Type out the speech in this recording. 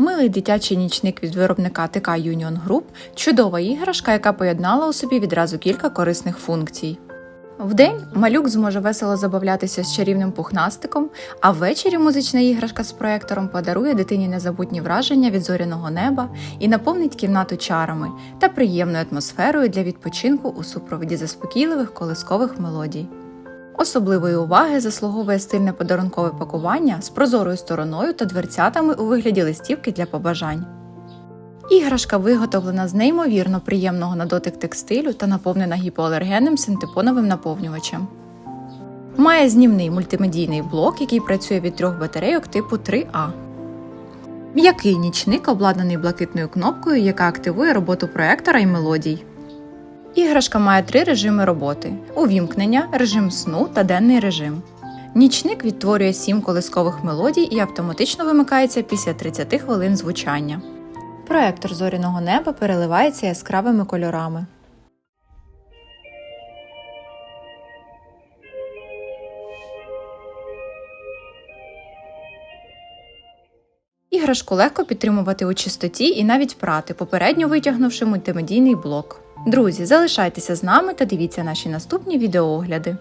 Милий дитячий нічник від виробника ТК Union Group – чудова іграшка, яка поєднала у собі відразу кілька корисних функцій. Вдень малюк зможе весело забавлятися з чарівним пухнастиком, а ввечері музична іграшка з проектором подарує дитині незабутні враження від зоряного неба і наповнить кімнату чарами та приємною атмосферою для відпочинку у супроводі заспокійливих колискових мелодій. Особливої уваги заслуговує стильне подарункове пакування з прозорою стороною та дверцятами у вигляді листівки для побажань. Іграшка виготовлена з неймовірно приємного на дотик текстилю та наповнена гіпоалергенним синтепоновим наповнювачем. Має знімний мультимедійний блок, який працює від трьох батарейок типу 3А. М'який нічник обладнаний блакитною кнопкою, яка активує роботу проектора і мелодій. Іграшка має три режими роботи: увімкнення, режим сну та денний режим. Нічник відтворює сім колискових мелодій і автоматично вимикається після 30 хвилин звучання. Проектор зоряного неба переливається яскравими кольорами. Іграшку легко підтримувати у чистоті і навіть прати, попередньо витягнувши мультимедійний блок. Друзі, залишайтеся з нами та дивіться наші наступні відеоогляди.